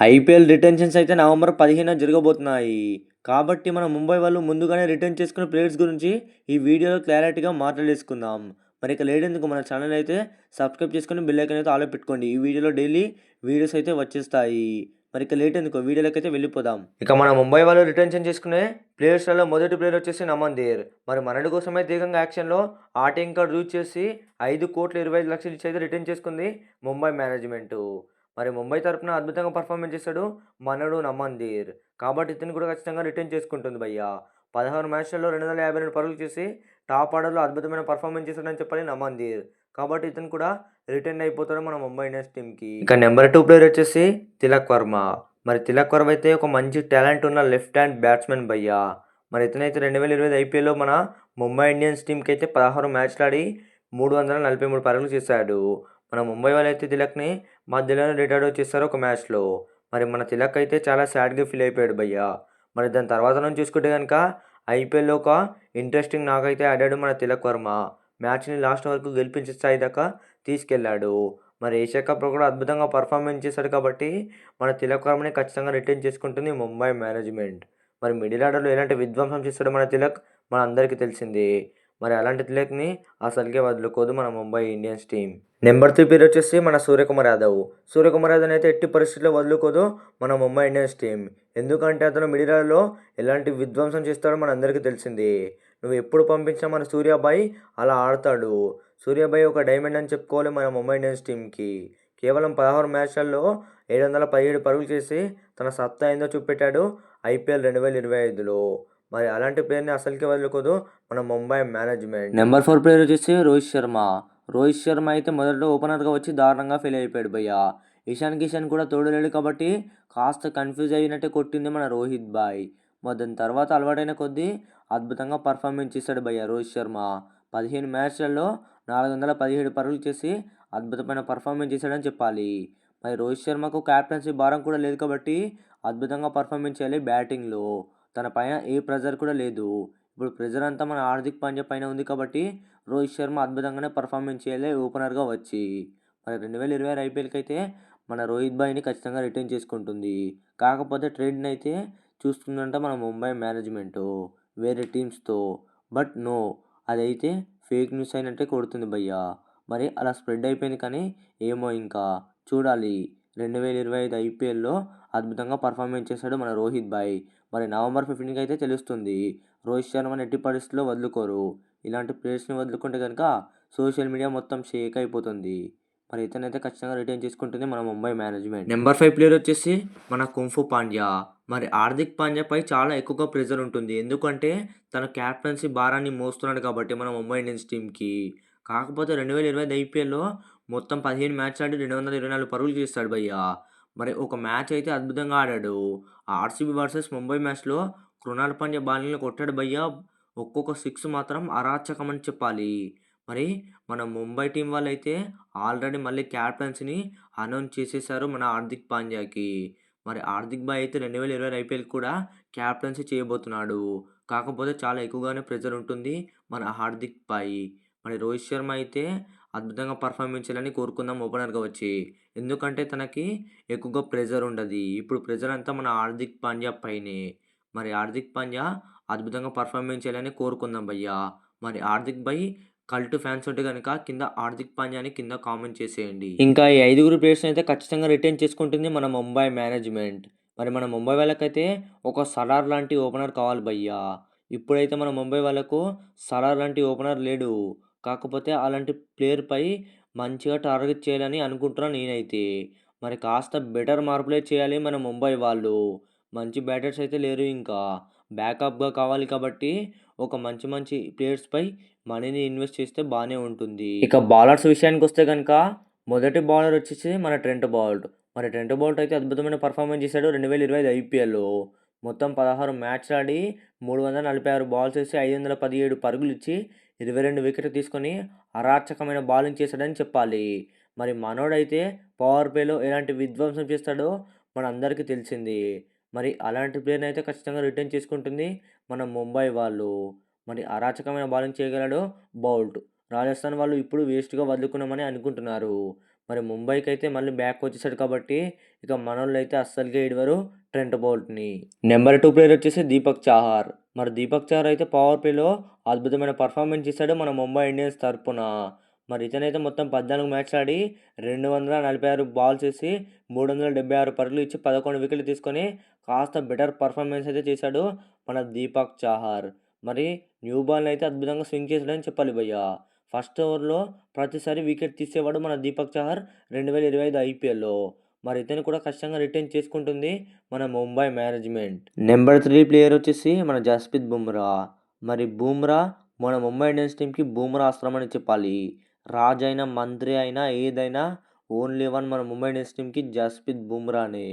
IPL retentions అయితే November పదిహేన జరగబోతున్నాయి. కాబట్టి మన ముంబై వాళ్ళు ముందుగానే రిటర్న్ చేసుకున్న ప్లేయర్స్ గురించి ఈ వీడియోలో క్లారిటీగా మాట్లాడేసుకుందాం. మరి ఇక లేడేందుకు మన ఛానల్ అయితే సబ్స్క్రైబ్ చేసుకుని బిల్ ఐకన్ అయితే ఆలో పెట్టుకోండి. ఈ వీడియోలో డైలీ వీడియోస్ అయితే వచ్చేస్తాయి. మరి ఇక లేట్ ఎందుకు వీడియోలోకి అయితే వెళ్ళిపోదాం. ఇక మన ముంబై వాళ్ళు రిటెన్షన్ చేసుకునే ప్లేయర్స్లలో మొదటి ప్లేయర్ వచ్చేసి నమందీర్ మరి మనడి కోసమే దీర్ఘంగా యాక్షన్లో ఆర్టీఎం కార్డు యూజ్ చేసి ఐదు కోట్ల ఇరవై ఐదు లక్షలు ఇచ్చి అయితే రిటర్న్ చేసుకుంది ముంబై మేనేజ్మెంటు. మరి ముంబై తరపున అద్భుతంగా పర్ఫార్మెన్స్ చేశాడు మనడు నమందీర్. కాబట్టి ఇతను కూడా ఖచ్చితంగా రిటర్న్ చేసుకుంటుంది భయ్యా. పదహారు మ్యాచ్లలో రెండు వందల యాభై రెండు పరుగులు చేసి టాప్ ఆర్డర్లో అద్భుతమైన పర్ఫార్మెన్స్ చేశాడని చెప్పాలి నమందీర్. కాబట్టి ఇతను కూడా రిటర్న్ అయిపోతాడు మన ముంబై ఇండియన్స్ టీంకి ఇక నెంబర్ టూ ప్లేయర్ వచ్చేసి తిలక్ వర్మ. మరి తిలక్ వర్మ అయితే ఒక మంచి టాలెంట్ ఉన్న లెఫ్ట్ హ్యాండ్ బ్యాట్స్మెన్ భయ్యా. మరి ఇతనైతే రెండు వేల ఇరవై ఐపీఎల్లో మన ముంబై ఇండియన్స్ టీంకి అయితే పదహారు మ్యాచ్లు ఆడి మూడు వందల నలభై మూడు పరుగులు చేశాడు. మన ముంబై వాళ్ళు అయితే తిలక్ని మధ్యలోనే రిటైర్డ్ వచ్చేస్తారు ఒక మ్యాచ్లో. మరి మన తిలక్ అయితే చాలా సాడ్గా ఫీల్ అయిపోయాడు భయ్య. మరి దాని తర్వాత నుంచి చూసుకుంటే కనుక ఐపీఎల్లో ఒక ఇంట్రెస్టింగ్ నాకైతే ఆడాడు మన తిలక్ వర్మ. మ్యాచ్ని లాస్ట్ వరకు గెలిపించే స్థాయి దాకా తీసుకెళ్ళాడు మరి ఏషియా కప్లో కూడా అద్భుతంగా పర్ఫార్మెన్స్ చేశాడు కాబట్టి మన తిలక్ వర్మని ఖచ్చితంగా రిటర్న్ చేసుకుంటుంది ముంబై మేనేజ్మెంట్. మరి మిడిల్ ఆర్డర్లో ఎలాంటి విధ్వంసం చేస్తాడో మన తిలక్ మన అందరికీ తెలిసింది. మరి అలాంటి తిలక్ని అసలుకే వదులుకోదు మన Mumbai Indians team number three పేరు వచ్చేసి మన సూర్యకుమార్ యాదవ్. సూర్యకుమార్ యాదవ్ అయితే ఎట్టి పరిస్థితుల్లో వదులుకోదు మన ముంబై ఇండియన్స్ టీం ఎందుకంటే అతను మిడిలాలో ఎలాంటి విధ్వంసం చేస్తాడో మన అందరికీ తెలిసింది. నువ్వు ఎప్పుడు పంపించినా మన సూర్యాబాయ్ అలా ఆడతాడు. సూర్యాబాయ్ ఒక డైమండ్ అని చెప్పుకోవాలి మన ముంబై ఇండియన్స్ టీంకి కేవలం పదహారు మ్యాచ్లలో ఏడు వందల పదిహేడు పరుగులు చేసి తన సత్తా ఏందో చూపెట్టాడు ఐపీఎల్ రెండు వేల ఇరవై ఐదులో. మరి అలాంటి ప్లేయర్ని అసలుకి వదులుకోదు మన Mumbai management number four player వచ్చేసి రోహిత్ శర్మ. రోహిత్ శర్మ అయితే మొదట్లో ఓపెనర్గా వచ్చి దారుణంగా ఫెయిల్ అయిపోయాడు భయ్య. ఇషాన్ కిషన్ కూడా తోడలేడు కాబట్టి కాస్త కన్ఫ్యూజ్ అయినట్టే కొట్టింది మన రోహిత్ బాయ్ మరి దాని తర్వాత అలవాటైన కొద్దీ అద్భుతంగా పర్ఫార్మెన్స్ చేశాడు భయ్య రోహిత్ శర్మ. పదిహేను మ్యాచ్లలో నాలుగు వందల పదిహేడు పరుగులు చేసి అద్భుతమైన పర్ఫార్మెన్స్ చేశాడని చెప్పాలి. మరి రోహిత్ శర్మకు క్యాప్టెన్సీ భారం కూడా లేదు కాబట్టి అద్భుతంగా పర్ఫార్మెన్స్ చేయాలి బ్యాటింగ్లో తన పైన ఏ ప్రెజర్ కూడా లేదు. ఇప్పుడు ప్రెజర్ అంతా మన హార్దిక్ పాండ్యా పైన ఉంది కాబట్టి రోహిత్ శర్మ అద్భుతంగానే పర్ఫార్మెన్స్ చేయాలి ఓపెనర్గా వచ్చి. మరి రెండు వేల ఇరవై ఆరు ఐపీఎల్కి అయితే మన రోహిత్ బాయ్ని ఖచ్చితంగా రిటర్న్ చేసుకుంటుంది. కాకపోతే ట్రేడ్ని అయితే చూస్తుందంట మన ముంబై మేనేజ్మెంట్ వేరే టీమ్స్తో బట్ నో అదైతే ఫేక్ న్యూస్ అయినట్టే కొడుతుంది భయ్య. మరి అలా స్ప్రెడ్ అయిపోయింది కానీ ఏమో ఇంకా. చూడాలి. రెండు వేల ఇరవై ఐదు ఐపీఎల్లో అద్భుతంగా పర్ఫార్మెన్స్ చేశాడు మన రోహిత్ బాయ్ మరి నవంబర్ ఫిఫ్టీన్కి అయితే తెలుస్తుంది. రోహిత్ శర్మని ఎట్టి పరిస్థితుల్లో వదులుకోరు. ఇలాంటి ప్లేయర్స్ని వదులుకుంటే కనుక సోషల్ మీడియా మొత్తం షేక్ అయిపోతుంది. మరి ఇతనైతే ఖచ్చితంగా రిటర్న్ చేసుకుంటుంది మన Mumbai management. Number five player వచ్చేసి మన కుంఫు పాండ్యా. మరి హార్దిక్ పాండ్యాపై చాలా ఎక్కువగా ప్రెజర్ ఉంటుంది. ఎందుకంటే తన క్యాప్టెన్సీ భారాన్ని మోస్తున్నాడు కాబట్టి మన ముంబై ఇండియన్స్ టీంకి కాకపోతే రెండు వేల ఇరవై ఐదు ఐపీఎల్లో మొత్తం పదిహేను మ్యాచ్ ఆడి రెండు వందల ఇరవై నాలుగు పరుగులు చేస్తాడు భయ్య. మరి ఒక మ్యాచ్ అయితే అద్భుతంగా ఆడాడు. ఆర్సీబీ వర్సెస్ ముంబై మ్యాచ్లో కృణాల్ పాండ్యా బాలింగ్లో కొట్టాడు భయ్య. ఒక్కొక్క సిక్స్ మాత్రం అరాచకం అని చెప్పాలి. మరి మన ముంబై టీం వాళ్ళు అయితే ఆల్రెడీ మళ్ళీ క్యాప్టెన్సీని అనౌన్స్ చేసేసారు మన హార్దిక్ పాండ్యాకి. మరి హార్దిక్ బాయ్ అయితే రెండు వేల ఇరవై ఐపీఎల్ కూడా క్యాప్టెన్సీ చేయబోతున్నాడు. కాకపోతే చాలా ఎక్కువగానే ప్రెజర్ ఉంటుంది మన హార్దిక్ బాయ్ మరి రోహిత్ శర్మ అయితే అద్భుతంగా పర్ఫార్మెన్స్ చేయాలని కోరుకుందాం ఓపెనర్గా వచ్చి. ఎందుకంటే తనకి ఎక్కువగా ప్రెజర్ ఉండదు. ఇప్పుడు ప్రెజర్ అంతా మన హార్దిక్ పాండ్యా పైనే. మరి హార్దిక్ పాండ్యా అద్భుతంగా పర్ఫార్మెన్స్ చేయాలని కోరుకుందాం భయ్యా. మరి హార్దిక్ భయ్ కల్ట్ ఫ్యాన్స్ ఉంటే కనుక కింద హార్దిక్ పాండ్యాని కింద కామెంట్ చేసేయండి. ఇంకా ఈ ఐదుగురు ప్లేయర్స్ని అయితే ఖచ్చితంగా రిటర్న్ చేసుకుంటుంది మన ముంబై మేనేజ్మెంట్ మరి మన ముంబై వాళ్ళకైతే ఒక సలార్ లాంటి ఓపెనర్ కావాలి భయ్యా. ఇప్పుడైతే మన ముంబై వాళ్ళకు సలార్ లాంటి ఓపెనర్ లేడు. కాకపోతే అలాంటి ప్లేయర్పై మంచిగా టార్గెట్ చేయాలని అనుకుంటున్నాను నేనైతే. మరి కాస్త బెటర్ మార్పులే చేయాలి మన ముంబై వాళ్ళు. మంచి బ్యాటర్స్ అయితే లేరు ఇంకా. బ్యాకప్గా కావాలి కాబట్టి ఒక మంచి మంచి ప్లేయర్స్పై మనీని ఇన్వెస్ట్ చేస్తే బాగానే ఉంటుంది. ఇక బౌలర్స్ విషయానికి వస్తే కనుక మొదటి బౌలర్ వచ్చేసి మన ట్రెంట్ బౌల్ట్. మరి ట్రెంట్ బౌల్ట్ అయితే అద్భుతమైన పర్ఫార్మెన్స్ చేశాడు రెండు వేల ఇరవై ఐదు ఐపీఎల్లో మొత్తం పదహారు మ్యాచ్లు ఆడి మూడు వందల నలభై ఆరు బాల్స్ వేసి ఐదు వందల పదిహేడు పరుగులు ఇచ్చి ఇరవై రెండు వికెట్లు తీసుకొని అరాచకమైన బౌలింగ్ చేశాడని చెప్పాలి. మరి మనోడైతే పవర్ ప్లేలో ఎలాంటి విధ్వంసం చేస్తాడో మన అందరికీ తెలిసింది. మరి అలాంటి ప్లేయర్ని అయితే ఖచ్చితంగా రిటర్న్ చేసుకుంటుంది మన ముంబై వాళ్ళు. మరి అరాచకమైన బౌలింగ్ చేయగలడు బౌల్ట్. రాజస్థాన్ వాళ్ళు ఇప్పుడు వేస్ట్గా వదులుకున్నామని అనుకుంటున్నారు. మరి ముంబైకి అయితే మళ్ళీ బ్యాక్ వచ్చేసాడు కాబట్టి ఇక మనోళ్ళు అయితే అస్సలుగా ఇడవరు ట్రెంట్ బోల్ట్ని. నెంబర్ టూ ప్లేయర్ వచ్చేసి దీపక్ చాహార్. మరి దీపక్ చాహార్ అయితే పవర్ ప్లేలో అద్భుతమైన పర్ఫార్మెన్స్ ఇస్తాడు మన ముంబై ఇండియన్స్ తరఫున మరి ఇతనైతే మొత్తం పద్నాలుగు మ్యాచ్లు ఆడి రెండు వందల నలభై ఆరు బాల్స్ వేసి మూడు వందల డెబ్బై ఆరు పరుగులు ఇచ్చి పదకొండు వికెట్లు తీసుకొని కాస్త బెటర్ పర్ఫార్మెన్స్ అయితే చేశాడు మన దీపక్ చాహార్. మరి న్యూ బాల్ అయితే అద్భుతంగా స్వింగ్ చేశాడని చెప్పాలి భయ్య. ఫస్ట్ ఓవర్లో ప్రతిసారి వికెట్ తీసేవాడు మన దీపక్ చాహర్ రెండు వేల ఇరవై ఐదు ఐపీఎల్లో. మరి ఇతను కూడా ఖచ్చితంగా రిటైన్ చేసుకుంటుంది మన Mumbai management number three player వచ్చేసి మన జస్ప్రీత్ బుమ్రా. మరి బూమ్రా మన ముంబై ఇండియన్స్ టీంకి బూమ్రా అస్త్రం అని చెప్పాలి. రాజ్ అయినా మంత్రి అయినా ఏదైనా ఓన్లీ వన్ మన ముంబై ఇండియన్స్ టీంకి జస్ప్రీత్ బుమ్రానే.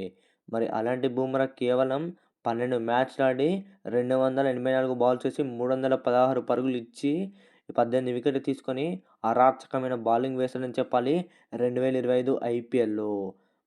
మరి అలాంటి బూమ్రా కేవలం పన్నెండు మ్యాచ్లు ఆడి రెండు వందల ఎనభై నాలుగు బాల్స్ వేసి మూడు వందల పదహారు పరుగులు ఇచ్చి పద్దెనిమిది వికెట్లు తీసుకొని అరాచకమైన బౌలింగ్ వేశాడని చెప్పాలి రెండు వేల ఇరవై ఐదు ఐపీఎల్లో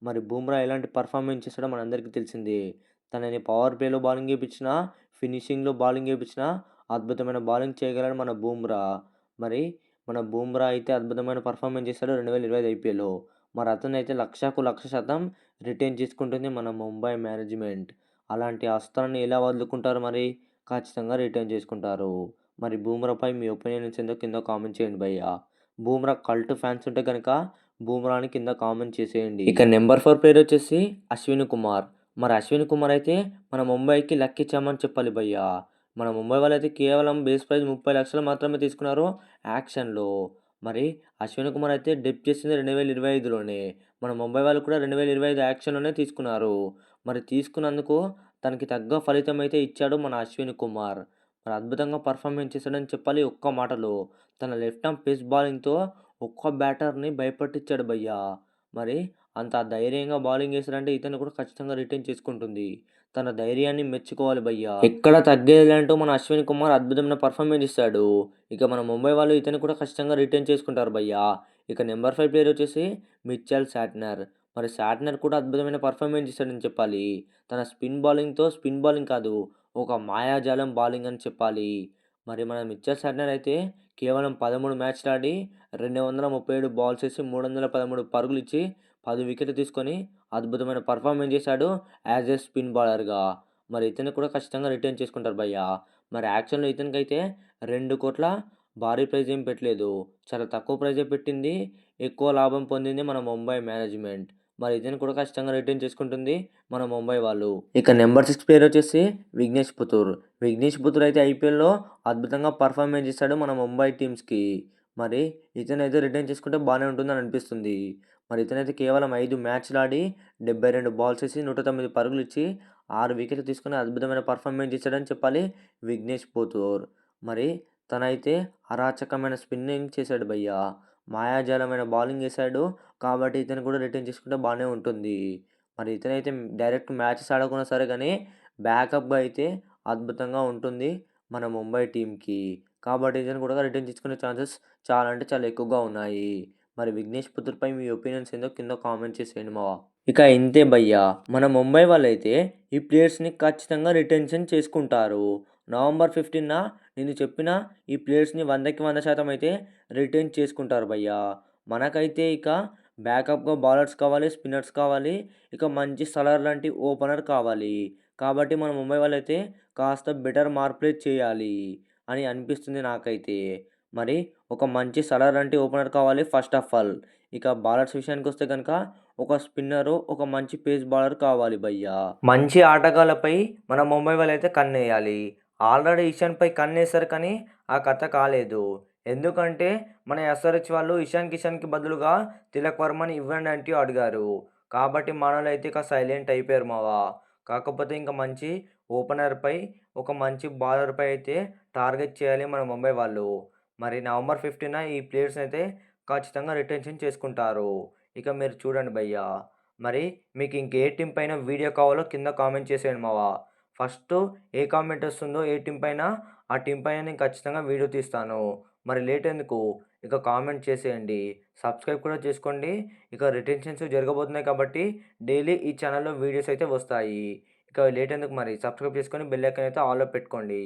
మరి బూమ్రా ఎలాంటి పర్ఫార్మెన్స్ చేస్తాడో మనందరికీ తెలిసిందే. తనని పవర్ ప్లేలో బౌలింగ్ వేయించినా ఫినిషింగ్లో బౌలింగ్ వేయించినా అద్భుతమైన బౌలింగ్ చేయగలడు మన బూమ్రా. మరి మన బూమ్రా అయితే అద్భుతమైన పర్ఫార్మెన్స్ చేశాడు రెండు వేల ఇరవై ఐదు ఐపీఎల్లో. మరి అతను అయితే లక్షకు లక్ష శాతం రిటైన్ చేసుకుంటుంది మన ముంబై మేనేజ్మెంట్. అలాంటి అస్త్రాన్ని ఎలా వదులుకుంటారు మరి? ఖచ్చితంగా రిటైన్ చేసుకుంటారు. మరి బూమ్రాపై మీ ఒపీనియన్స్ ఏందో కింద కామెంట్ చేయండి భయ్య. బూమ్రా కల్ట్ ఫ్యాన్స్ ఉంటే కనుక బూమ్రాని కింద కామెంట్ చేసేయండి. ఇక నెంబర్ ఫోర్ ప్లేయర్ వచ్చేసి అశ్విన్ కుమార్. మరి అశ్విన్ కుమార్ అయితే మన ముంబైకి లెక్కిచ్చామని చెప్పాలి భయ్యా. మన ముంబై వాళ్ళు అయితే కేవలం బేస్ ప్రైజ్ ముప్పై లక్షలు మాత్రమే తీసుకున్నారు యాక్షన్లో. మరి అశ్విన్ కుమార్ అయితే డెప్ చేసింది రెండు వేల ఇరవై ఐదులోనే. మన ముంబై వాళ్ళు కూడా రెండు వేల ఇరవై ఐదు యాక్షన్లోనే తీసుకున్నారు. మరి తీసుకున్నందుకు తనకి తగ్గ ఫలితం అయితే ఇచ్చాడు మన అశ్విన్ కుమార్. మరి అద్భుతంగా పర్ఫార్మెన్స్ చేశాడని చెప్పాలి ఒక్క మాటలో. తన లెఫ్ట్ ఆర్మ్ పేస్ బౌలింగ్తో ఒక్క బ్యాటర్ని భయపట్టించాడు భయ్యా. మరి అంత ధైర్యంగా బౌలింగ్ చేశాడంటే ఇతను కూడా ఖచ్చితంగా రిటైన్ చేసుకుంటుంది. తన ధైర్యాన్ని మెచ్చుకోవాలి భయ్యా. ఎక్కడ తగ్గేదంటూ మన అశ్విన్ కుమార్ అద్భుతమైన పర్ఫార్మెన్స్ ఇస్తాడు. ఇక మన ముంబై వాళ్ళు ఇతను కూడా ఖచ్చితంగా రిటైన్ చేసుకుంటారు భయ్యా. ఇక నెంబర్ ఫైవ్ ప్లేయర్ వచ్చేసి మిచ్చల్ శాట్నర్. మరి శాట్నర్ కూడా అద్భుతమైన పర్ఫార్మెన్స్ ఇస్తాడని చెప్పాలి. తన స్పిన్ బౌలింగ్తో స్పిన్ బౌలింగ్ కాదు ఒక మాయాజాలం బౌలింగ్ అని చెప్పాలి. మరి మన మిచ్చల్ శాట్నర్ అయితే కేవలం పదమూడు మ్యాచ్లు ఆడి రెండు వందల ముప్పై ఏడు బాల్స్ వేసి మూడు వందల పదమూడు పరుగులు ఇచ్చి పది వికెట్లు తీసుకొని అద్భుతమైన పర్ఫార్మెన్స్ చేశాడు? యాజ్ ఏ స్పిన్ బౌలర్గా మరి ఇతను కూడా ఖచ్చితంగా రిటర్న్ చేసుకుంటారు భయ్య. మరి యాక్షన్లో ఇతనికి అయితే రెండు కోట్ల భారీ ప్రైజ్ ఏం పెట్టలేదు. చాలా తక్కువ ప్రైజే పెట్టింది. ఎక్కువ లాభం పొందింది మన ముంబై మేనేజ్మెంట్ మరి ఇతను కూడా ఖచ్చితంగా రిటర్న్ చేసుకుంటుంది మన ముంబై వాళ్ళు. ఇక నెంబర్ సిక్స్ ప్లేయర్ వచ్చేసి విఘ్నేష్ పుతూర్ విఘ్నేష్ పుతూర్ అయితే ఐపీఎల్లో అద్భుతంగా పర్ఫార్మెన్స్ చేస్తాడు మన ముంబై టీమ్స్కి మరి ఇతనైతే రిటర్న్ చేసుకుంటే బాగానే ఉంటుందని అనిపిస్తుంది. మరి ఇతనైతే కేవలం ఐదు మ్యాచ్లు ఆడి డెబ్బై రెండు బాల్స్ వేసి నూట తొమ్మిది పరుగులు ఇచ్చి ఆరు వికెట్లు తీసుకుని అద్భుతమైన పర్ఫార్మెన్స్ ఇచ్చాడని చెప్పాలి విఘ్నేష్ పుతూర్ మరి తనైతే అరాచకమైన స్పిన్నింగ్ చేశాడు భయ్య. మాయాజాలమైన బౌలింగ్ వేశాడు. కాబట్టి ఇతను కూడా రిటర్న్ చేసుకుంటే బాగానే ఉంటుంది. మరి ఇతనైతే డైరెక్ట్ మ్యాచెస్ ఆడకున్నా సరే కానీ బ్యాకప్గా అయితే అద్భుతంగా ఉంటుంది మన ముంబై టీంకి కాబట్టి ఇతను కూడా రిటర్న్ తీసుకునే ఛాన్సెస్ చాలా అంటే చాలా ఎక్కువగా ఉన్నాయి. మరి విఘ్నేష్ పుత్రపై మీ ఒపీనియన్స్ ఏందో కింద కామెంట్ చేసేయండి మావా. ఇక ఇంతే భయ్యా మన ముంబై వాళ్ళైతే ఈ ప్లేయర్స్ని ఖచ్చితంగా రిటెన్షన్ చేసుకుంటారు. నవంబర్ ఫిఫ్టీన్న నేను చెప్పిన ఈ ప్లేయర్స్ని వందకి వంద శాతం అయితే రిటైన్ చేసుకుంటారు భయ్యా. మనకైతే ఇక బ్యాకప్గా బౌలర్స్ కావాలి స్పిన్నర్స్ కావాలి ఇక మంచి సలర్ లాంటి ఓపెనర్ కావాలి. కాబట్టి మన ముంబై వాళ్ళైతే కాస్త బెటర్ మార్పులే చేయాలి అని అనిపిస్తుంది నాకైతే. మరి ఒక మంచి సలర్ లాంటి ఓపెనర్ కావాలి ఫస్ట్ ఆఫ్ ఆల్. ఇక బౌలర్స్ విషయానికి వస్తే కనుక ఒక స్పిన్నరు ఒక మంచి పేస్ బౌలర్ కావాలి భయ్యా. మంచి ఆటగాళ్ళపై మన ముంబై వాళ్ళు అయితే కన్నేయాలి. ఆల్రెడీ ఇషాన్పై కన్నేశారు కానీ ఆ కథ కాలేదు. ఎందుకంటే మన ఎస్ఆర్హెచ్ వాళ్ళు ఇషాన్ కిషాన్కి బదులుగా తిలక్ వర్మని ఇవ్వండి అంటూ అడిగారు. కాబట్టి మనలో అయితే ఇక సైలెంట్ అయిపోయారు మావా. కాకపోతే ఇంకా మంచి ఓపెనర్పై ఒక మంచి బౌలర్పై అయితే టార్గెట్ చేయాలి మన ముంబై వాళ్ళు. మరి నవంబర్ ఫిఫ్టీన ఈ ప్లేయర్స్ అయితే ఖచ్చితంగా రిటెన్షన్ చేసుకుంటారు. ఇక మీరు చూడండి భయ్యా. మరి మీకు ఇంకే టీం పైన వీడియో కావాలో కింద కామెంట్ చేసేయండి మావా. ఫస్ట్ ఏ కామెంట్ వస్తుందో ఏ టీం పైన ఆ టీం పైన నేను ఖచ్చితంగా వీడియో తీస్తాను. మరి లేట్ ఎందుకు? ఇక కామెంట్ చేసేయండి. సబ్స్క్రైబ్ కూడా చేసుకోండి. ఇక రిటెన్షన్స్ జరగబోతున్నాయి కాబట్టి డైలీ ఈ ఛానల్లో వీడియోస్ అయితే వస్తాయి. ఇక లేట్ ఎందుకు మరి? సబ్స్క్రైబ్ చేసుకొని బెల్ ఐకాన్ అయితే ఆల్లో పెట్టుకోండి.